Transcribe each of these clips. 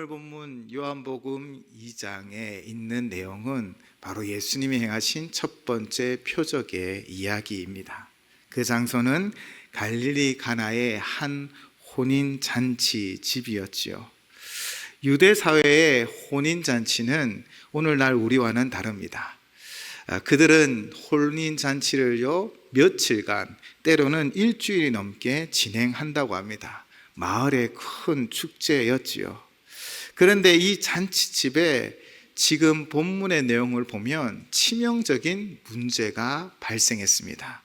오늘 본문 요한복음 2장에 있는 내용은 바로 예수님이 행하신 첫 번째 표적의 이야기입니다. 그 장소는 갈릴리 가나의 한 혼인 잔치 집이었지요. 유대 사회의 혼인 잔치는 오늘날 우리와는 다릅니다. 아, 그들은 혼인 잔치를요 며칠간 때로는 일주일이 넘게 진행한다고 합니다. 마을의 큰 축제였지요. 그런데 이 잔치집에 지금 본문의 내용을 보면 치명적인 문제가 발생했습니다.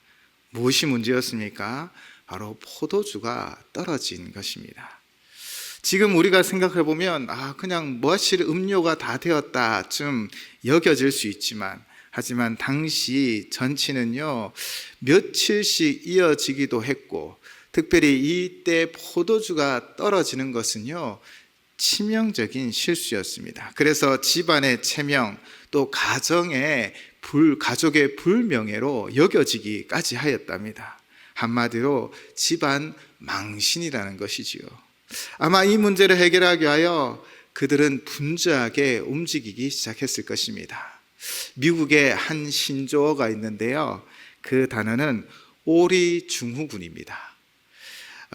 무엇이 문제였습니까? 바로 포도주가 떨어진 것입니다. 지금 우리가 생각해 보면 아 그냥 무엇이 음료가 다 되었다쯤 여겨질 수 있지만 하지만 당시 전치는요 며칠씩 이어지기도 했고 특별히 이때 포도주가 떨어지는 것은요 치명적인 실수였습니다. 그래서 집안의 체명 또 가정의 불 가족의 불명예로 여겨지기까지 하였답니다. 한마디로 집안 망신이라는 것이지요. 아마 이 문제를 해결하기 위하여 그들은 분주하게 움직이기 시작했을 것입니다. 미국에 한 신조어가 있는데요. 그 단어는 오리 중후군입니다.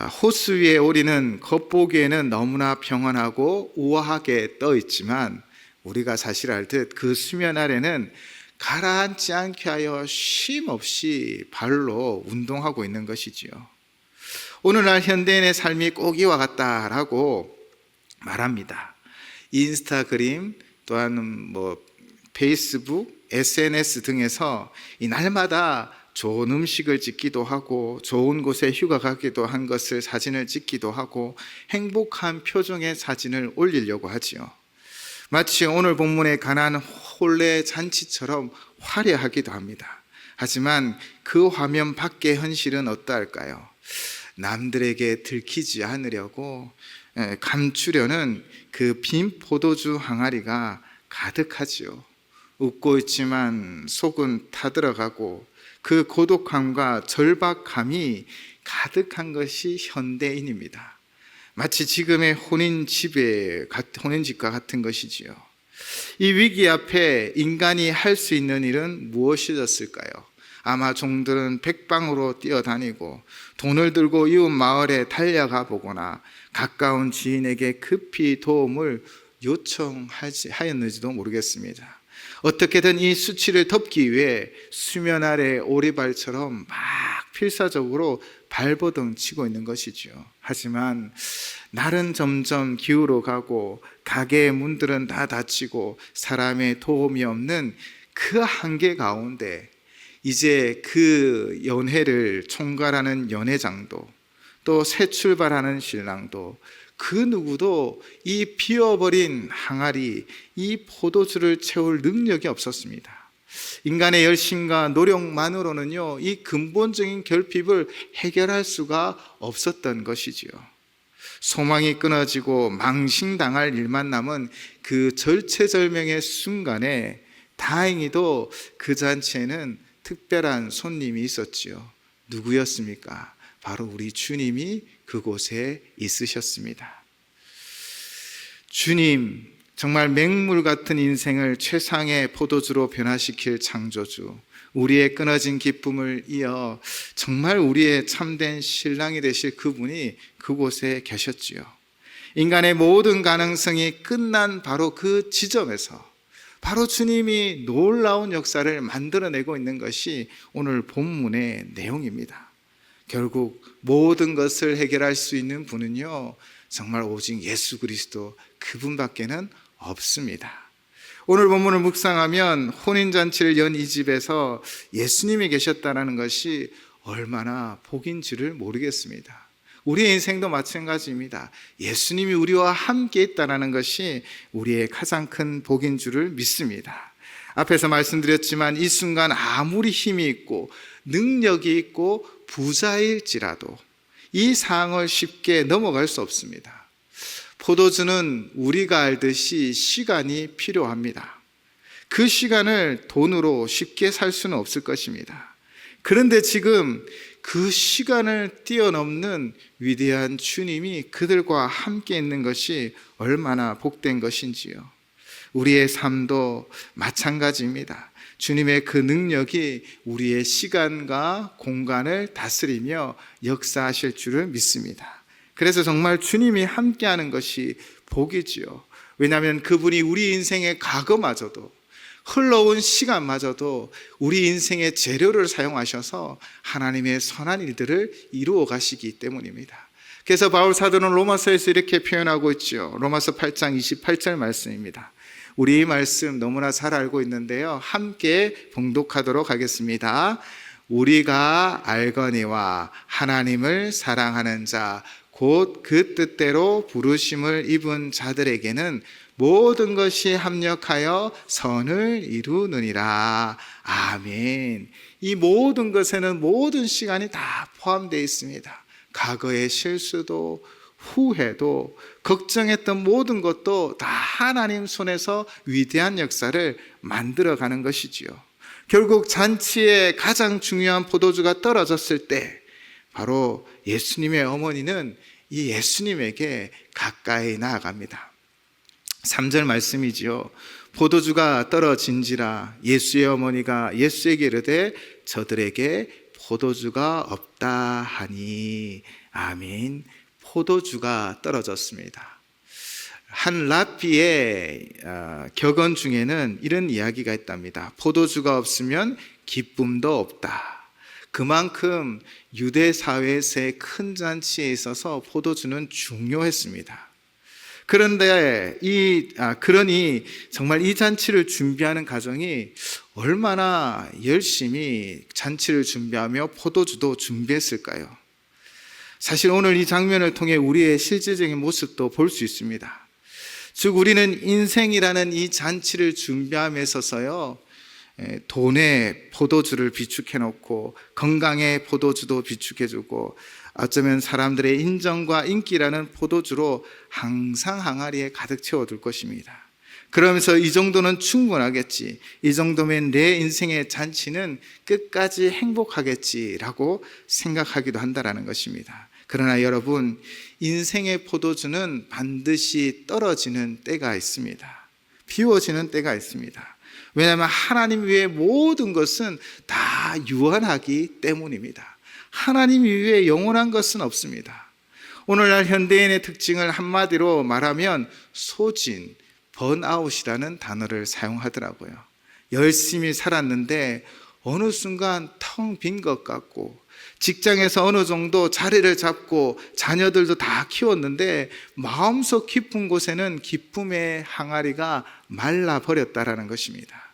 아, 호수 위의 오리는 겉보기에는 너무나 평안하고 우아하게 떠 있지만 우리가 사실 알 듯 그 수면 아래는 가라앉지 않게 하여 쉼 없이 발로 운동하고 있는 것이지요. 오늘날 현대인의 삶이 꼭 이와 같다라고 말합니다. 인스타그램 또한 뭐 페이스북, SNS 등에서 이 날마다 좋은 음식을 찍기도 하고 좋은 곳에 휴가 가기도 한 것을 사진을 찍기도 하고 행복한 표정의 사진을 올리려고 하지요. 마치 오늘 본문에 관한 홀레 잔치처럼 화려하기도 합니다. 하지만 그 화면 밖의 현실은 어떠할까요? 남들에게 들키지 않으려고 예, 감추려는 그 빈 포도주 항아리가 가득하지요. 웃고 있지만 속은 타들어가고 그 고독함과 절박함이 가득한 것이 현대인입니다. 마치 지금의 혼인 집에 혼인 집과 같은 것이지요. 이 위기 앞에 인간이 할 수 있는 일은 무엇이었을까요? 아마 종들은 백방으로 뛰어다니고 돈을 들고 이웃 마을에 달려가 보거나 가까운 지인에게 급히 도움을 요청하였는지도 모르겠습니다. 어떻게든 이 수치를 덮기 위해 수면 아래 오리발처럼 막 필사적으로 발버둥 치고 있는 것이죠. 하지만 날은 점점 기울어 가고 가게의 문들은 다 닫히고 사람의 도움이 없는 그 한계 가운데 이제 그 연회를 총괄하는 연회장도 또 새 출발하는 신랑도 그 누구도 이 비어버린 항아리, 이 포도주를 채울 능력이 없었습니다. 인간의 열심과 노력만으로는요, 이 근본적인 결핍을 해결할 수가 없었던 것이지요. 소망이 끊어지고 망신당할 일만 남은 그 절체절명의 순간에 다행히도 그 잔치에는 특별한 손님이 있었지요. 누구였습니까? 바로 우리 주님이 그곳에 있으셨습니다. 주님, 정말 맹물 같은 인생을 최상의 포도주로 변화시킬 창조주, 우리의 끊어진 기쁨을 이어 정말 우리의 참된 신랑이 되실 그분이 그곳에 계셨지요. 인간의 모든 가능성이 끝난 바로 그 지점에서 바로 주님이 놀라운 역사를 만들어내고 있는 것이 오늘 본문의 내용입니다. 결국 모든 것을 해결할 수 있는 분은요, 정말 오직 예수 그리스도 그분밖에는 없습니다. 오늘 본문을 묵상하면 혼인잔치를 연 이 집에서 예수님이 계셨다는 것이 얼마나 복인지를 모르겠습니다. 우리의 인생도 마찬가지입니다. 예수님이 우리와 함께 있다는 것이 우리의 가장 큰 복인 줄을 믿습니다. 앞에서 말씀드렸지만 이 순간 아무리 힘이 있고 능력이 있고 부자일지라도 이 상황을 쉽게 넘어갈 수 없습니다. 포도주는 우리가 알듯이 시간이 필요합니다. 그 시간을 돈으로 쉽게 살 수는 없을 것입니다. 그런데 지금 그 시간을 뛰어넘는 위대한 주님이 그들과 함께 있는 것이 얼마나 복된 것인지요. 우리의 삶도 마찬가지입니다. 주님의 그 능력이 우리의 시간과 공간을 다스리며 역사하실 줄을 믿습니다. 그래서 정말 주님이 함께하는 것이 복이지요. 왜냐하면 그분이 우리 인생의 과거마저도 흘러온 시간마저도 우리 인생의 재료를 사용하셔서 하나님의 선한 일들을 이루어 가시기 때문입니다. 그래서 바울 사도는 로마서에서 이렇게 표현하고 있죠. 로마서 8장 28절 말씀입니다. 우리 이 말씀 너무나 잘 알고 있는데요. 함께 봉독하도록 하겠습니다. 우리가 알거니와 하나님을 사랑하는 자, 곧 그 뜻대로 부르심을 입은 자들에게는 모든 것이 합력하여 선을 이루느니라. 아멘. 이 모든 것에는 모든 시간이 다 포함되어 있습니다. 과거의 실수도 후회도 걱정했던 모든 것도 다 하나님 손에서 위대한 역사를 만들어 가는 것이지요. 결국 잔치의 가장 중요한 포도주가 떨어졌을 때 바로 예수님의 어머니는 이 예수님에게 가까이 나아갑니다. 3절 말씀이지요. 포도주가 떨어진지라 예수의 어머니가 예수에게 이르되 저들에게 포도주가 없다 하니 아멘. 포도주가 떨어졌습니다. 한 라피의 어, 격언 중에는 이런 이야기가 있답니다. 포도주가 없으면 기쁨도 없다. 그만큼 유대 사회에서의 큰 잔치에 있어서 포도주는 중요했습니다. 그런데 이 아, 그러니 정말 이 잔치를 준비하는 가정이 얼마나 열심히 잔치를 준비하며 포도주도 준비했을까요? 사실 오늘 이 장면을 통해 우리의 실제적인 모습도 볼 수 있습니다. 즉 우리는 인생이라는 이 잔치를 준비함에 있어서요. 돈에 포도주를 비축해 놓고 건강에 포도주도 비축해 주고 어쩌면 사람들의 인정과 인기라는 포도주로 항상 항아리에 가득 채워둘 것입니다. 그러면서 이 정도는 충분하겠지. 이 정도면 내 인생의 잔치는 끝까지 행복하겠지라고 생각하기도 한다라는 것입니다. 그러나 여러분, 인생의 포도주는 반드시 떨어지는 때가 있습니다. 비워지는 때가 있습니다. 왜냐하면 하나님 위에 모든 것은 다 유한하기 때문입니다. 하나님 이외에 영원한 것은 없습니다. 오늘날 현대인의 특징을 한마디로 말하면 소진, 번아웃이라는 단어를 사용하더라고요. 열심히 살았는데 어느 순간 텅 빈 것 같고 직장에서 어느 정도 자리를 잡고 자녀들도 다 키웠는데 마음속 깊은 곳에는 기쁨의 항아리가 말라 버렸다라는 것입니다.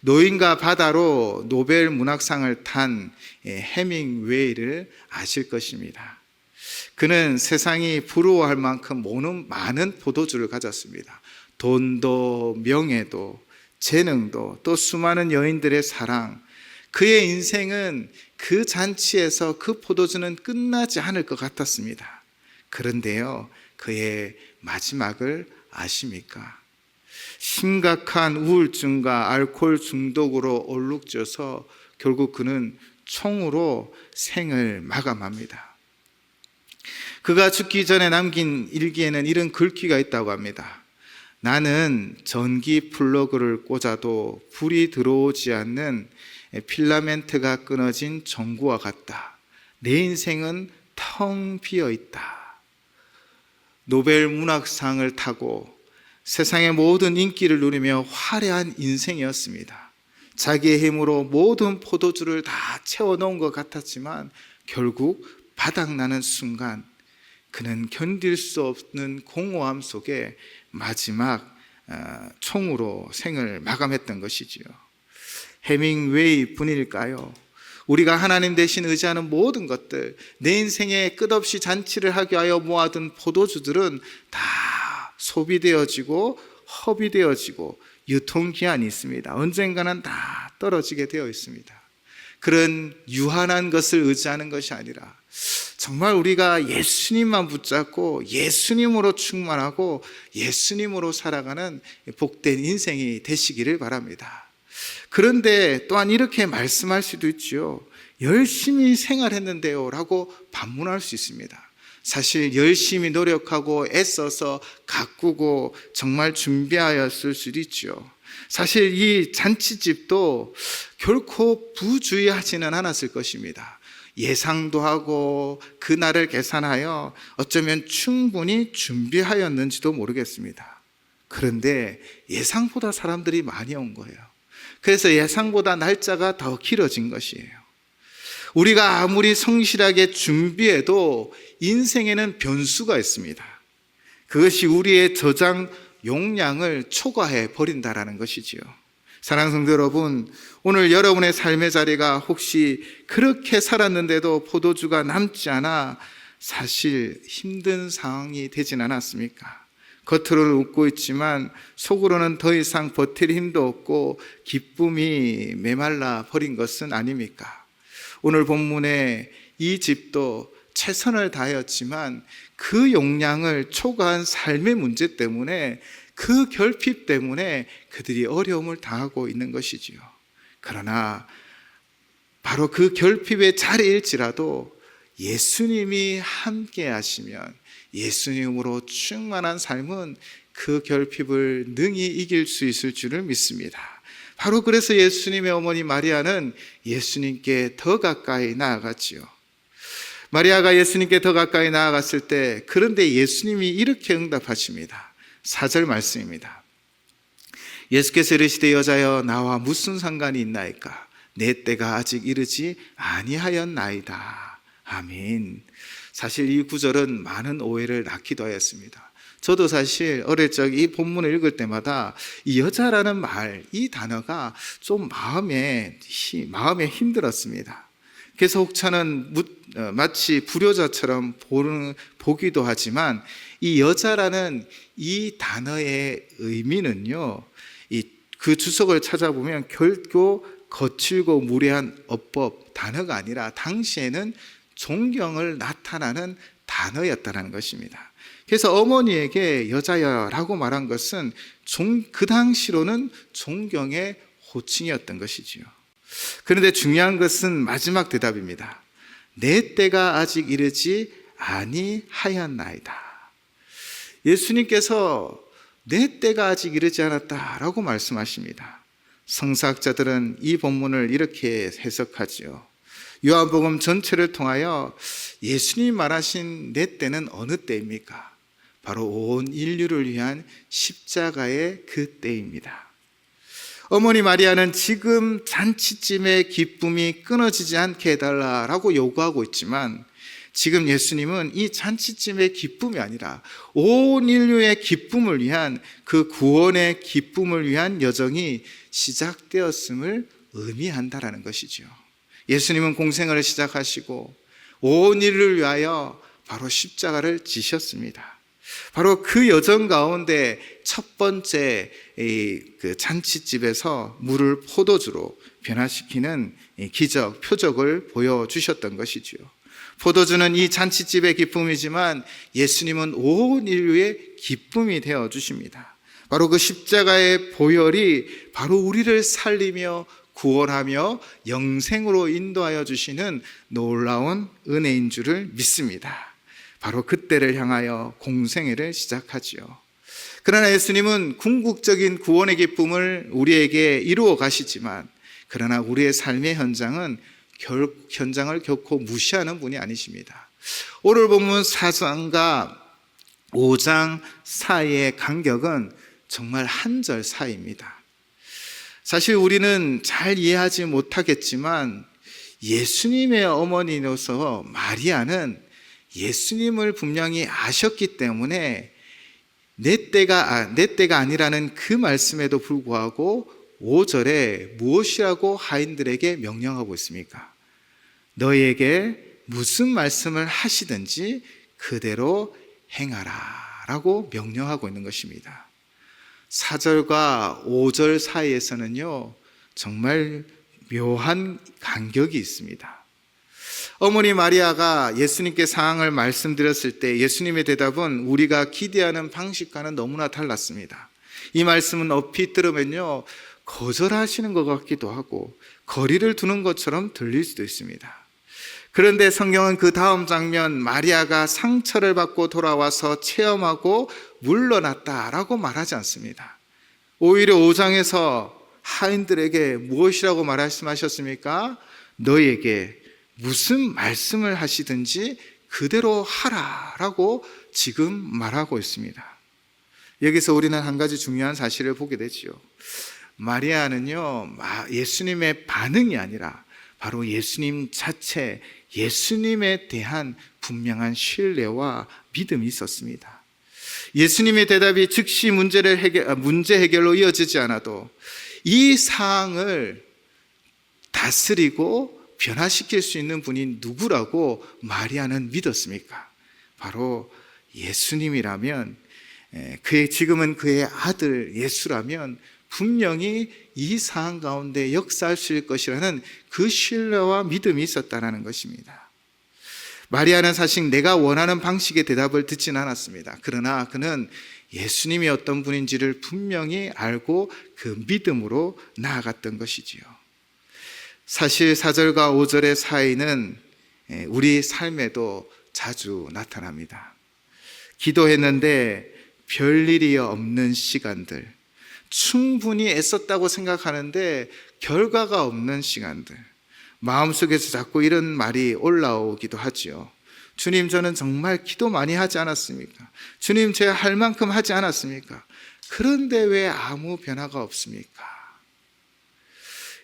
노인과 바다로 노벨 문학상을 탄 예, 해밍웨이를 아실 것입니다. 그는 세상이 부러워할 만큼 많은 포도주를 가졌습니다. 돈도 명예도 재능도 또 수많은 여인들의 사랑. 그의 인생은 그 잔치에서 그 포도주는 끝나지 않을 것 같았습니다. 그런데요, 그의 마지막을 아십니까? 심각한 우울증과 알코올 중독으로 얼룩져서 결국 그는 총으로 생을 마감합니다. 그가 죽기 전에 남긴 일기에는 이런 글귀가 있다고 합니다. 나는 전기 플러그를 꽂아도 불이 들어오지 않는 필라멘트가 끊어진 전구와 같다. 내 인생은 텅 비어 있다. 노벨 문학상을 타고 세상의 모든 인기를 누리며 화려한 인생이었습니다. 자기의 힘으로 모든 포도주를 다 채워놓은 것 같았지만 결국 바닥나는 순간 그는 견딜 수 없는 공허함 속에 마지막 어, 총으로 생을 마감했던 것이지요. 해밍웨이 분일까요? 우리가 하나님 대신 의지하는 모든 것들, 내 인생에 끝없이 잔치를 하기 위하여 모아둔 포도주들은 다 소비되어지고 허비되어지고 유통기한이 있습니다. 언젠가는 다 떨어지게 되어 있습니다. 그런 유한한 것을 의지하는 것이 아니라 정말 우리가 예수님만 붙잡고 예수님으로 충만하고 예수님으로 살아가는 복된 인생이 되시기를 바랍니다. 그런데 또한 이렇게 말씀할 수도 있지요. 열심히 생활했는데요. 라고 반문할 수 있습니다. 사실 열심히 노력하고 애써서 가꾸고 정말 준비하였을 수도 있죠. 사실 이 잔치집도 결코 부주의하지는 않았을 것입니다. 예상도 하고 그날을 계산하여 어쩌면 충분히 준비하였는지도 모르겠습니다. 그런데 예상보다 사람들이 많이 온 거예요. 그래서 예상보다 날짜가 더 길어진 것이에요. 우리가 아무리 성실하게 준비해도 인생에는 변수가 있습니다. 그것이 우리의 저장 용량을 초과해 버린다라는 것이지요. 사랑하는 성도 여러분, 오늘 여러분의 삶의 자리가 혹시 그렇게 살았는데도 포도주가 남지 않아 사실 힘든 상황이 되진 않았습니까? 겉으로는 웃고 있지만 속으로는 더 이상 버틸 힘도 없고 기쁨이 메말라 버린 것은 아닙니까? 오늘 본문에 이 집도 최선을 다하였지만 그 용량을 초과한 삶의 문제 때문에 그 결핍 때문에 그들이 어려움을 당하고 있는 것이지요. 그러나 바로 그 결핍의 자리일지라도 예수님이 함께 하시면 예수님으로 충만한 삶은 그 결핍을 능히 이길 수 있을 줄을 믿습니다. 바로 그래서 예수님의 어머니 마리아는 예수님께 더 가까이 나아갔지요. 마리아가 예수님께 더 가까이 나아갔을 때 그런데 예수님이 이렇게 응답하십니다. 4절 말씀입니다. 예수께서 이르시되 여자여 나와 무슨 상관이 있나이까 내 때가 아직 이르지 아니하였나이다. 아멘. 사실 이 구절은 많은 오해를 낳기도 하였습니다. 저도 사실 어릴 적 이 본문을 읽을 때마다 이 여자라는 말, 이 단어가 좀 마음에, 마음에 힘들었습니다. 그래서 혹차는 어, 마치 불효자처럼 보기도 하지만 이 여자라는 이 단어의 의미는요, 이 그 주석을 찾아보면 결코 거칠고 무례한 어법 단어가 아니라 당시에는 존경을 나타나는 단어였다는 것입니다. 그래서 어머니에게 여자여라고 말한 것은 그 당시로는 존경의 호칭이었던 것이지요. 그런데 중요한 것은 마지막 대답입니다. 내 때가 아직 이르지 아니하였나이다. 예수님께서 내 때가 아직 이르지 않았다라고 말씀하십니다. 성사학자들은 이 본문을 이렇게 해석하지요. 요한복음 전체를 통하여 예수님 말하신 내 때는 어느 때입니까? 바로 온 인류를 위한 십자가의 그 때입니다. 어머니 마리아는 지금 잔치쯤의 기쁨이 끊어지지 않게 해달라라고 요구하고 있지만 지금 예수님은 이 잔치쯤의 기쁨이 아니라 온 인류의 기쁨을 위한 그 구원의 기쁨을 위한 여정이 시작되었음을 의미한다라는 것이죠. 예수님은 공생을 시작하시고 온 인류를 위하여 바로 십자가를 지셨습니다. 바로 그 여정 가운데 첫 번째 그 잔치집에서 물을 포도주로 변화시키는 기적, 표적을 보여주셨던 것이지요. 포도주는 이 잔치집의 기쁨이지만 예수님은 온 인류의 기쁨이 되어 주십니다. 바로 그 십자가의 보혈이 바로 우리를 살리며 구원하며 영생으로 인도하여 주시는 놀라운 은혜인 줄을 믿습니다. 바로 그때를 향하여 공생애를 시작하지요. 그러나 예수님은 궁극적인 구원의 기쁨을 우리에게 이루어 가시지만 그러나 우리의 삶의 현장은 결, 현장을 결코 무시하는 분이 아니십니다. 오늘 본문 4장과 5장 사이의 간격은 정말 한 절 사이입니다. 사실 우리는 잘 이해하지 못하겠지만 예수님의 어머니로서 마리아는 예수님을 분명히 아셨기 때문에 내 때가, 아, 내 때가 아니라는 그 말씀에도 불구하고 5절에 무엇이라고 하인들에게 명령하고 있습니까? 너희에게 무슨 말씀을 하시든지 그대로 행하라 라고 명령하고 있는 것입니다. 4절과 5절 사이에서는요, 정말 묘한 간격이 있습니다. 어머니 마리아가 예수님께 상황을 말씀드렸을 때 예수님의 대답은 우리가 기대하는 방식과는 너무나 달랐습니다. 이 말씀은 어피 들으면요, 거절하시는 것 같기도 하고 거리를 두는 것처럼 들릴 수도 있습니다. 그런데 성경은 그 다음 장면 마리아가 상처를 받고 돌아와서 체험하고 물러났다라고 말하지 않습니다. 오히려 5장에서 하인들에게 무엇이라고 말씀하셨습니까? 너에게 무슨 말씀을 하시든지 그대로 하라라고 지금 말하고 있습니다. 여기서 우리는 한 가지 중요한 사실을 보게 되지요. 마리아는요, 예수님의 반응이 아니라 바로 예수님 자체, 예수님에 대한 분명한 신뢰와 믿음이 있었습니다. 예수님의 대답이 즉시 문제를 해결, 문제 해결로 이어지지 않아도 이 사항을 다스리고 변화시킬 수 있는 분이 누구라고 마리아는 믿었습니까? 바로 예수님이라면 그의 지금은 그의 아들 예수라면 분명히 이 상황 가운데 역사할 수 있을 것이라는 그 신뢰와 믿음이 있었다는 것입니다. 마리아는 사실 내가 원하는 방식의 대답을 듣진 않았습니다. 그러나 그는 예수님이 어떤 분인지를 분명히 알고 그 믿음으로 나아갔던 것이지요. 사실 4절과 5절의 사이는 우리 삶에도 자주 나타납니다. 기도했는데 별일이 없는 시간들, 충분히 애썼다고 생각하는데 결과가 없는 시간들, 마음속에서 자꾸 이런 말이 올라오기도 하지요. 주님, 저는 정말 기도 많이 하지 않았습니까? 주님, 제가 할 만큼 하지 않았습니까? 그런데 왜 아무 변화가 없습니까?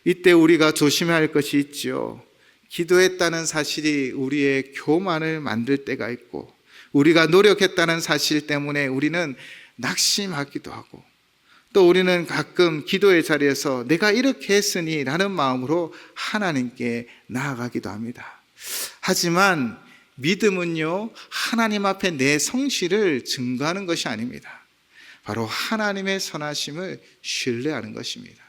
이때 우리가 조심해야 할 것이 있지요. 기도했다는 사실이 우리의 교만을 만들 때가 있고, 우리가 노력했다는 사실 때문에 우리는 낙심하기도 하고, 또 우리는 가끔 기도의 자리에서 내가 이렇게 했으니 라는 마음으로 하나님께 나아가기도 합니다. 하지만 믿음은요, 하나님 앞에 내 성실을 증거하는 것이 아닙니다. 바로 하나님의 선하심을 신뢰하는 것입니다.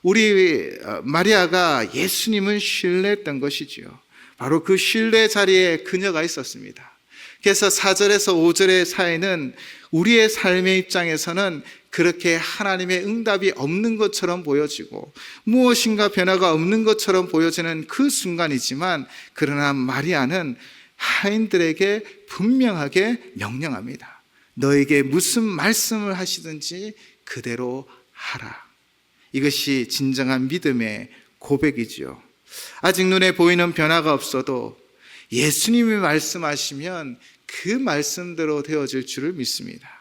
우리 어, 마리아가 예수님을 신뢰했던 것이지요. 바로 그 신뢰 자리에 그녀가 있었습니다. 그래서 4절에서 5절의 사이는 우리의 삶의 입장에서는 그렇게 하나님의 응답이 없는 것처럼 보여지고 무엇인가 변화가 없는 것처럼 보여지는 그 순간이지만 그러나 마리아는 하인들에게 분명하게 명령합니다. 너에게 무슨 말씀을 하시든지 그대로 하라. 이것이 진정한 믿음의 고백이지요. 아직 눈에 보이는 변화가 없어도 예수님이 말씀하시면 그 말씀대로 되어질 줄을 믿습니다.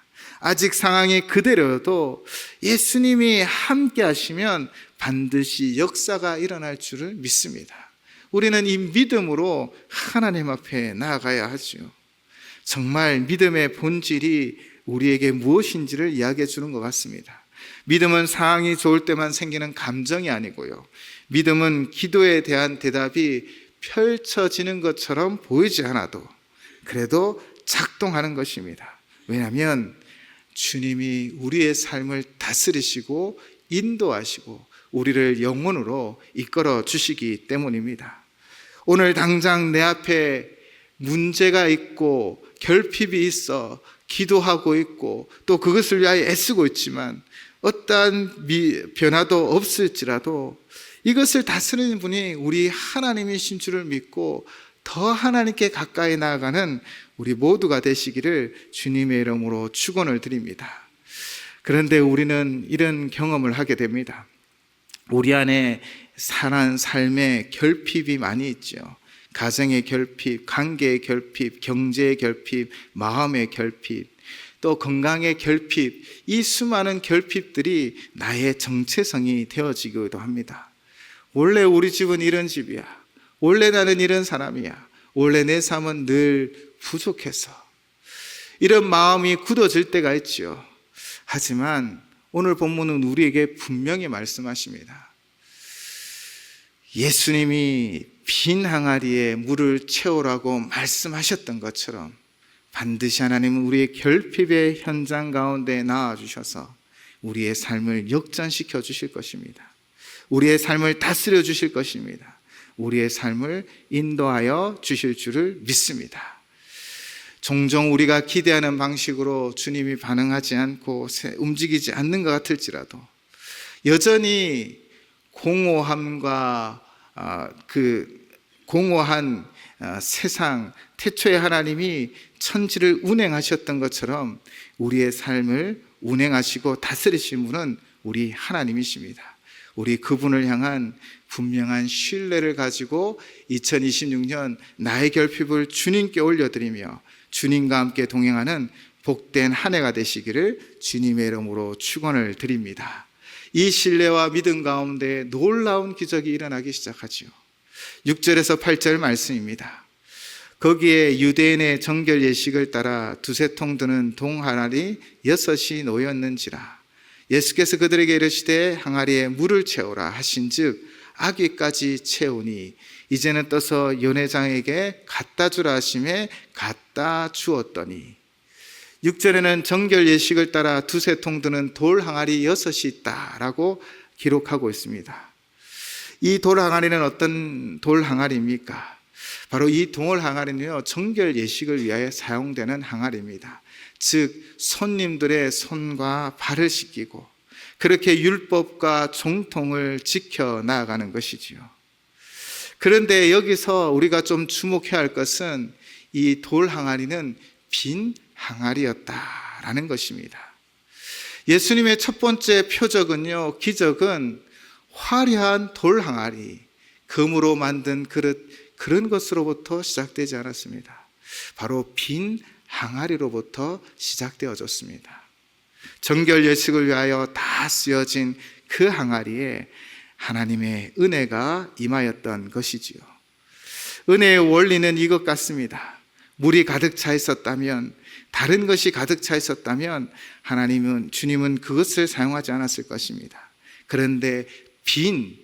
아직 상황이 그대로도 예수님이 함께 하시면 반드시 역사가 일어날 줄을 믿습니다. 우리는 이 믿음으로 하나님 앞에 나아가야 하죠. 정말 믿음의 본질이 우리에게 무엇인지를 이야기해 주는 것 같습니다. 믿음은 상황이 좋을 때만 생기는 감정이 아니고요. 믿음은 기도에 대한 대답이 펼쳐지는 것처럼 보이지 않아도 그래도 작동하는 것입니다. 왜냐하면 주님이 우리의 삶을 다스리시고 인도하시고 우리를 영원으로 이끌어 주시기 때문입니다. 오늘 당장 내 앞에 문제가 있고 결핍이 있어 기도하고 있고 또 그것을 위하여 애쓰고 있지만 어떠한 변화도 없을지라도 이것을 다스리는 분이 우리 하나님이신 줄을 믿고 더 하나님께 가까이 나아가는 우리 모두가 되시기를 주님의 이름으로 축원을 드립니다. 그런데 우리는 이런 경험을 하게 됩니다. 우리 안에 사는 삶의 결핍이 많이 있죠. 가정의 결핍, 관계의 결핍, 경제의 결핍, 마음의 결핍, 또 건강의 결핍, 이 수많은 결핍들이 나의 정체성이 되어지기도 합니다. 원래 우리 집은 이런 집이야. 원래 나는 이런 사람이야. 원래 내 삶은 늘 부족해서. 이런 마음이 굳어질 때가 있지요. 하지만 오늘 본문은 우리에게 분명히 말씀하십니다. 예수님이 빈 항아리에 물을 채우라고 말씀하셨던 것처럼 반드시 하나님은 우리의 결핍의 현장 가운데 나와 주셔서 우리의 삶을 역전시켜 주실 것입니다. 우리의 삶을 다스려 주실 것입니다. 우리의 삶을 인도하여 주실 줄을 믿습니다. 종종 우리가 기대하는 방식으로 주님이 반응하지 않고 움직이지 않는 것 같을지라도 여전히 공허함과 아, 그 공허한 아, 세상 태초에 하나님이 천지를 운행하셨던 것처럼 우리의 삶을 운행하시고 다스리신 분은 우리 하나님이십니다. 우리 그분을 향한 분명한 신뢰를 가지고 2026년 나의 결핍을 주님께 올려드리며 주님과 함께 동행하는 복된 한 해가 되시기를 주님의 이름으로 축원을 드립니다. 이 신뢰와 믿음 가운데 놀라운 기적이 일어나기 시작하지요. 6절에서 8절 말씀입니다. 거기에 유대인의 정결 예식을 따라 두세 통 드는 동 하나리 여섯이 놓였는지라 예수께서 그들에게 이르시되 항아리에 물을 채우라 하신즉 아기까지 채우니 이제는 떠서 연회장에게 갖다 주라 하심에 갖다 주었더니 6절에는 정결 예식을 따라 두세 통 드는 돌 항아리 여섯이 있다라고 기록하고 있습니다. 이 돌 항아리는 어떤 돌 항아리입니까? 바로 이 동월 항아리는요, 정결 예식을 위하여 사용되는 항아리입니다. 즉, 손님들의 손과 발을 씻기고, 그렇게 율법과 종통을 지켜 나아가는 것이지요. 그런데 여기서 우리가 좀 주목해야 할 것은 이 돌 항아리는 빈 항아리였다라는 것입니다. 예수님의 첫 번째 표적은요, 기적은 화려한 돌 항아리, 금으로 만든 그릇, 그런 것으로부터 시작되지 않았습니다. 바로 빈 항아리로부터 시작되어졌습니다. 정결 예식을 위하여 다 쓰여진 그 항아리에 하나님의 은혜가 임하였던 것이지요. 은혜의 원리는 이것 같습니다. 물이 가득 차 있었다면, 다른 것이 가득 차 있었다면, 하나님은, 주님은 그것을 사용하지 않았을 것입니다. 그런데 빈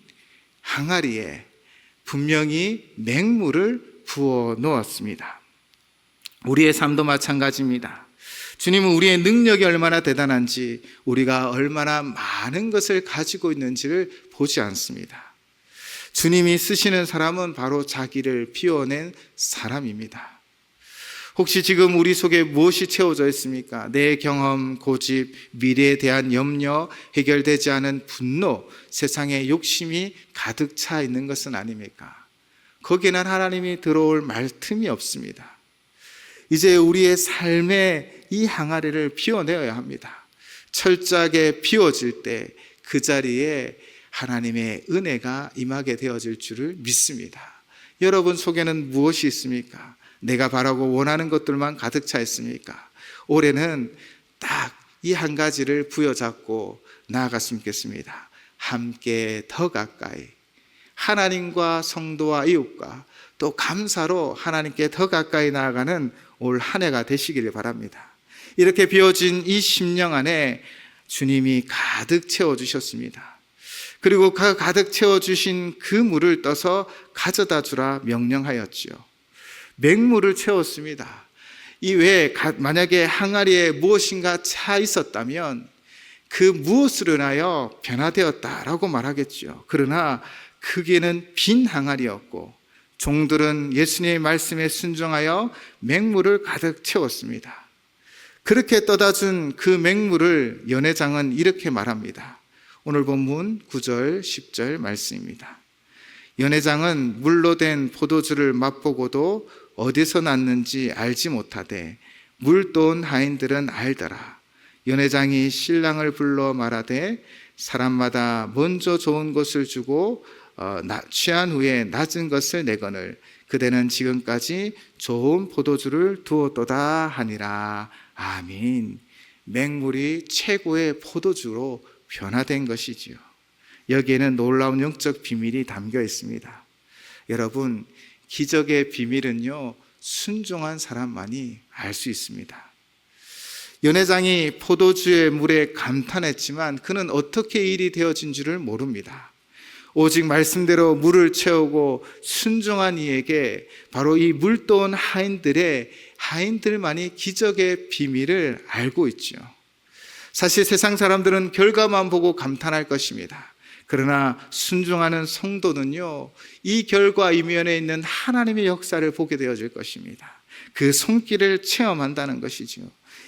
항아리에 분명히 맹물을 부어 놓았습니다. 우리의 삶도 마찬가지입니다. 주님은 우리의 능력이 얼마나 대단한지, 우리가 얼마나 많은 것을 가지고 있는지를 보지 않습니다. 주님이 쓰시는 사람은 바로 자기를 비워낸 사람입니다. 혹시 지금 우리 속에 무엇이 채워져 있습니까? 내 경험, 고집, 미래에 대한 염려, 해결되지 않은 분노, 세상의 욕심이 가득 차 있는 것은 아닙니까? 거기에는 하나님이 들어올 말 틈이 없습니다. 이제 우리의 삶의 이 항아리를 비워내어야 합니다. 철저하게 비워질 때 그 자리에 하나님의 은혜가 임하게 되어질 줄을 믿습니다. 여러분 속에는 무엇이 있습니까? 내가 바라고 원하는 것들만 가득 차 있습니까? 올해는 딱 이 한 가지를 부여잡고 나아갔으면 좋겠습니다. 함께 더 가까이 하나님과 성도와 이웃과 또 감사로 하나님께 더 가까이 나아가는 올 한 해가 되시기를 바랍니다. 이렇게 비워진 이 심령 안에 주님이 가득 채워주셨습니다. 그리고 그 가득 채워주신 그 물을 떠서 가져다 주라 명령하였지요. 맹물을 채웠습니다. 이 외에 만약에 항아리에 무엇인가 차 있었다면 그 무엇으로 인하여 변화되었다라고 말하겠죠. 그러나 크기는 빈 항아리였고 종들은 예수님의 말씀에 순종하여 맹물을 가득 채웠습니다. 그렇게 떠다 준 그 맹물을 연회장은 이렇게 말합니다. 오늘 본문 9절, 10절 말씀입니다. 연회장은 물로 된 포도주를 맛보고도 어디서 났는지 알지 못하되 물돈 하인들은 알더라. 연회장이 신랑을 불러 말하되 사람마다 먼저 좋은 것을 주고 어, 취한 후에 낮은 것을 내거늘 그대는 지금까지 좋은 포도주를 두었도다 하니라. 아멘. 맹물이 최고의 포도주로 변화된 것이지요. 여기에는 놀라운 영적 비밀이 담겨 있습니다. 여러분, 기적의 비밀은요, 순종한 사람만이 알 수 있습니다. 연회장이 포도주의 물에 감탄했지만 그는 어떻게 일이 되어진 줄을 모릅니다. 오직 말씀대로 물을 채우고 순종한 이에게 바로 이 물도온 하인들의 하인들만이 기적의 비밀을 알고 있죠. 사실 세상 사람들은 결과만 보고 감탄할 것입니다. 그러나 순종하는 성도는요, 이 결과 이면에 있는 하나님의 역사를 보게 되어질 것입니다. 그 손길을 체험한다는 것이죠.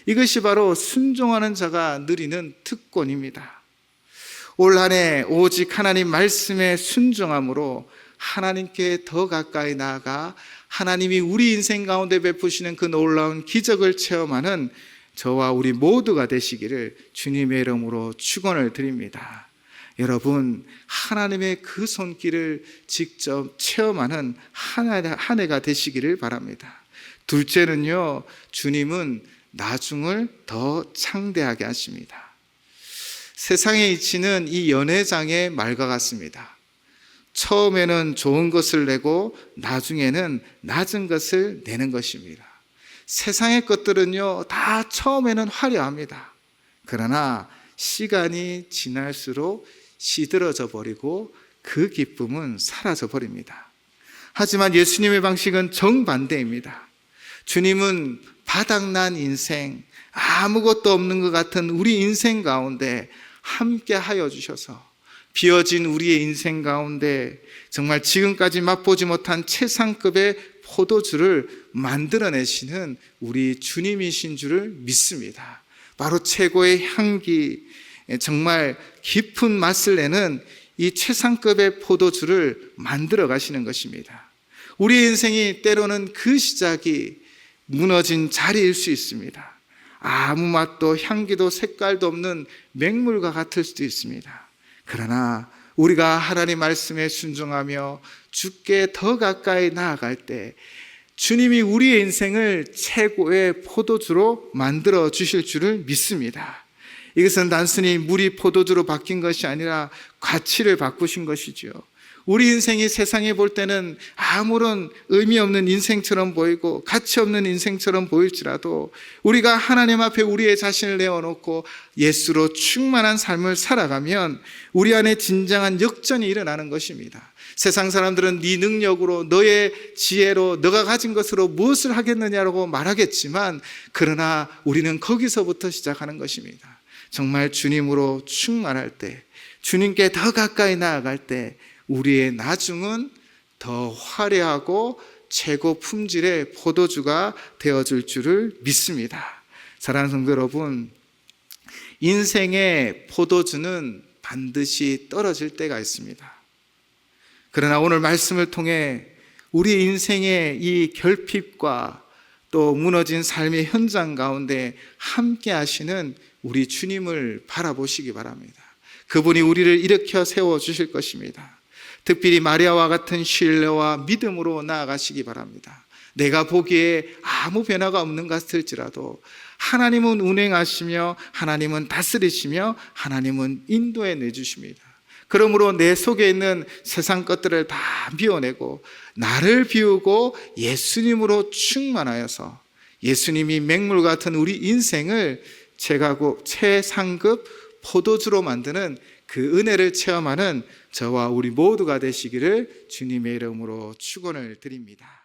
이것이 바로 순종하는 자가 누리는 특권입니다. 올 한 해 오직 하나님 말씀에 순종함으로 하나님께 더 가까이 나아가 하나님이 우리 인생 가운데 베푸시는 그 놀라운 기적을 체험하는 저와 우리 모두가 되시기를 주님의 이름으로 축원을 드립니다. 여러분 하나님의 그 손길을 직접 체험하는 한 해가 되시기를 바랍니다. 둘째는요, 주님은 나중을 더 창대하게 하십니다. 세상의 이치는 이 연회장의 말과 같습니다. 처음에는 좋은 것을 내고 나중에는 낮은 것을 내는 것입니다. 세상의 것들은요, 다 처음에는 화려합니다. 그러나 시간이 지날수록 시들어져 버리고 그 기쁨은 사라져 버립니다. 하지만 예수님의 방식은 정반대입니다. 주님은 바닥난 인생, 아무것도 없는 것 같은 우리 인생 가운데 함께 하여 주셔서 비어진 우리의 인생 가운데 정말 지금까지 맛보지 못한 최상급의 포도주를 만들어내시는 우리 주님이신 줄을 믿습니다. 바로 최고의 향기, 정말 깊은 맛을 내는 이 최상급의 포도주를 만들어 가시는 것입니다. 우리 인생이 때로는 그 시작이 무너진 자리일 수 있습니다. 아무 맛도 향기도 색깔도 없는 맹물과 같을 수도 있습니다. 그러나 우리가 하나님 말씀에 순종하며 주께 더 가까이 나아갈 때 주님이 우리의 인생을 최고의 포도주로 만들어 주실 줄을 믿습니다. 이것은 단순히 물이 포도주로 바뀐 것이 아니라 가치를 바꾸신 것이지요. 우리 인생이 세상에 볼 때는 아무런 의미 없는 인생처럼 보이고 가치 없는 인생처럼 보일지라도 우리가 하나님 앞에 우리의 자신을 내어놓고 예수로 충만한 삶을 살아가면 우리 안에 진정한 역전이 일어나는 것입니다. 세상 사람들은 네 능력으로 너의 지혜로 너가 가진 것으로 무엇을 하겠느냐라고 말하겠지만 그러나 우리는 거기서부터 시작하는 것입니다. 정말 주님으로 충만할 때 주님께 더 가까이 나아갈 때 우리의 나중은 더 화려하고 최고 품질의 포도주가 되어줄 줄을 믿습니다. 사랑하는 성도 여러분, 인생의 포도주는 반드시 떨어질 때가 있습니다. 그러나 오늘 말씀을 통해 우리 인생의 이 결핍과 또 무너진 삶의 현장 가운데 함께 하시는 우리 주님을 바라보시기 바랍니다. 그분이 우리를 일으켜 세워 주실 것입니다. 특별히 마리아와 같은 신뢰와 믿음으로 나아가시기 바랍니다. 내가 보기에 아무 변화가 없는 것 같을지라도 하나님은 운행하시며 하나님은 다스리시며 하나님은 인도해 내주십니다. 그러므로 내 속에 있는 세상 것들을 다 비워내고 나를 비우고 예수님으로 충만하여서 예수님이 맹물 같은 우리 인생을 최가고 최상급 포도주로 만드는 그 은혜를 체험하는 저와 우리 모두가 되시기를 주님의 이름으로 축원을 드립니다.